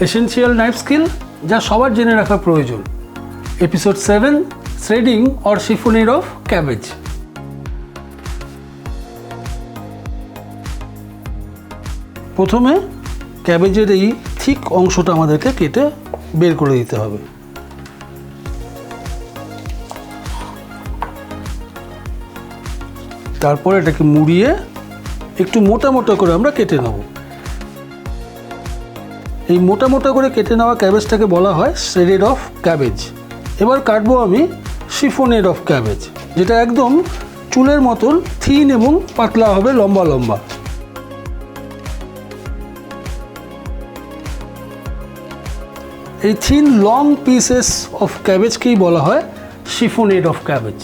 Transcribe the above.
Essential knife skill যা সবার জেনে রাখা প্রয়োজন। এপিসোড সেভেন থ্রেডিং অর শিফোনির অফ ক্যাবেজ প্রথমে ক্যাবেজের এই ঠিক অংশটা আমাদেরকে কেটে বের করে দিতে হবে। তারপর এটাকে মুড়িয়ে একটু মোটা মোটা করে আমরা কেটে নেব। এই মোটা মোটা করে কেটে নেওয়া ক্যাবেজটাকে বলা হয় শ্রেডেড অফ ক্যাবেজ। এবার কাটবো আমি শিফোনেড অফ ক্যাবেজ, যেটা একদম চুলের মতন থিন এবং পাতলা হবে, লম্বা লম্বা। এই থিন লং পিসেস অফ ক্যাবেজকেই বলা হয় শিফোনেড অফ ক্যাবেজ।